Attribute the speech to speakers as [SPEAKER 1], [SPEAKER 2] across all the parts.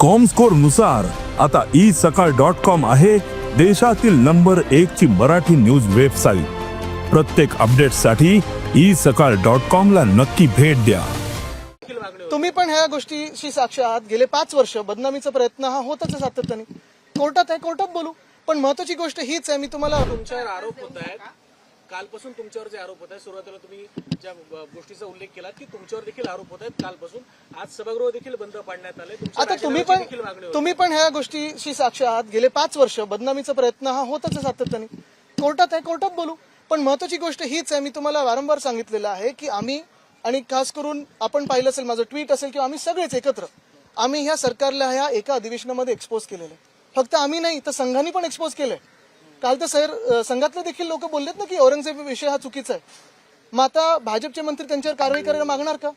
[SPEAKER 1] कॉमस्कोरनुसार आता ई सकाळ dot com आहे देशातील नंबर एक ची मराठी न्यूज वेबसाईट प्रत्येक अपडेटसाठी ई सकाळ डॉट कॉम ला नक्की भेट द्या.
[SPEAKER 2] तुम्ही पण ह्या गोष्टीशी साक्ष आहात. गेले पाच वर्ष बदनामीचा प्रयत्न हा होतच आहे सातत्याने. कोर्टात आहे कोर्टात बोलू. पण महत्वाची गोष्ट हीच आहे मी तुम्हाला
[SPEAKER 3] तुमच्यावर आरोप होत आहेत. कालपासून तुमच्यावर जे आरोप होत आहेत सुरुवातीला तुम्ही ज्या गोष्टीचा उल्लेख केला की तुमच्यावर देखील आरोप होत आहेत. कालपासून आज सभागृह देखील बंद पाडण्यात आले
[SPEAKER 2] आता तुम्ही पण. तुम्ही पण ह्या गोष्टीशी साक्ष आहात. गेले पाच वर्ष बदनामीचा प्रयत्न हा होतच सातत्याने. कोर्टात आहे कोर्टात बोलू. पण महत्वाची गोष्ट हीच आहे मी तुम्हाला वारंवार सांगितलेलं आहे की आम्ही आणि खास करून आपण पाहिलं असेल माझं ट्विट असेल किंवा आम्ही सगळेच एकत्र आम्ही ह्या सरकारला ह्या एका अधिवेशनामध्ये एक्सपोज केलेलं आहे. फक्त आम्ही नाही तर संघाने पण एक्सपोज केलंय. काल तर सर संघातले देखील लोक बोललेत ना की औरंगजेब विषय हा चुकीचा आहे. मग आता भाजपचे मंत्री त्यांच्यावर कारवाई करायला मागणार का?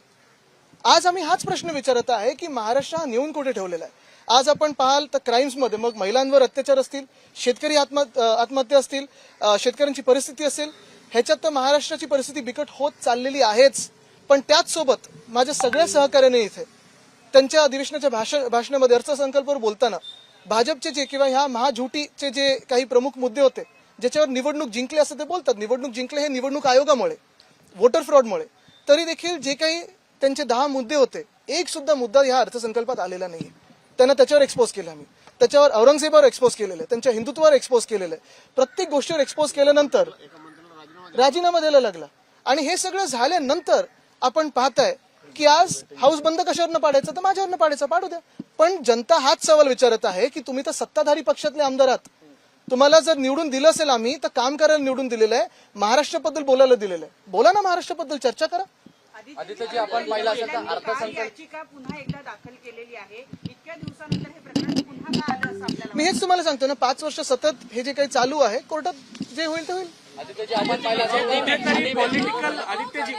[SPEAKER 2] आज आम्ही हाच प्रश्न विचारत आहे की महाराष्ट्र हा नेऊन कुठे ठेवलेला आहे? आज आपण पाहाल तर क्राईम्समध्ये मग महिलांवर अत्याचार असतील शेतकरी आत्म आत्महत्या असतील शेतकऱ्यांची परिस्थिती असेल ह्याच्यात तर महाराष्ट्राची परिस्थिती बिकट होत चाललेली आहेच. पण त्याचसोबत माझ्या सगळ्या सहकार्याने इथे त्यांच्या अधिवेशनाच्या भाषण भाषणामध्ये अर्थसंकल्पावर बोलताना भाजपचे जे किंवा ह्या महाझुटीचे जे काही प्रमुख मुद्दे होते ज्याच्यावर निवडणूक जिंकले असं ते बोलतात. निवडणूक जिंकले हे निवडणूक आयोगामुळे वोटर फ्रॉडमुळे तरी देखील जे काही त्यांचे दहा मुद्दे होते एक सुद्धा मुद्दा ह्या अर्थसंकल्पात आलेला नाहीये. त्यांना त्याच्यावर एक्सपोज केलं आम्ही. त्याच्यावर औरंगजेबावर एक्सपोज केलेलं आहे त्यांच्या हिंदुत्वावर एक्सपोज केलेलं आहे. प्रत्येक गोष्टीवर एक्सपोज केल्यानंतर राजीनामा द्यायला लागला. आणि हे सगळं झाल्यानंतर आपण पाहताय की आज हाऊस बंद कशावरनं पाडायचं? तर माझ्यावरनं पाडायचं. पाडू द्या. पण जनता हाच सवाल विचारत आहे की तुम्ही तर सत्ताधारी पक्षातले आमदार आहात. तुम्हाला जर निवडून दिलं असेल आम्ही तर काम करायला निवडून दिलेलं आहे. महाराष्ट्राबद्दल बोलायला दिलेलं आहे. बोला ना महाराष्ट्राबद्दल चर्चा करा.
[SPEAKER 4] आदित्यजी आपण पाहिलं असेल तर अर्थसंकल्प
[SPEAKER 5] याचिका पुन्हा एकदा दाखल केलेली आहे. इतक्या दिवसानंतर हे प्रकरण पुन्हा का आलं असं आपल्याला
[SPEAKER 2] मी हेच तुम्हाला सांगतो ना पाच वर्ष सतत हे जे काही चालू आहे कोर्टात जे होईल ते होईल.
[SPEAKER 4] आदित्यजी आपण पाहिलं असेल
[SPEAKER 3] पॉलिटिकल आदित्यजी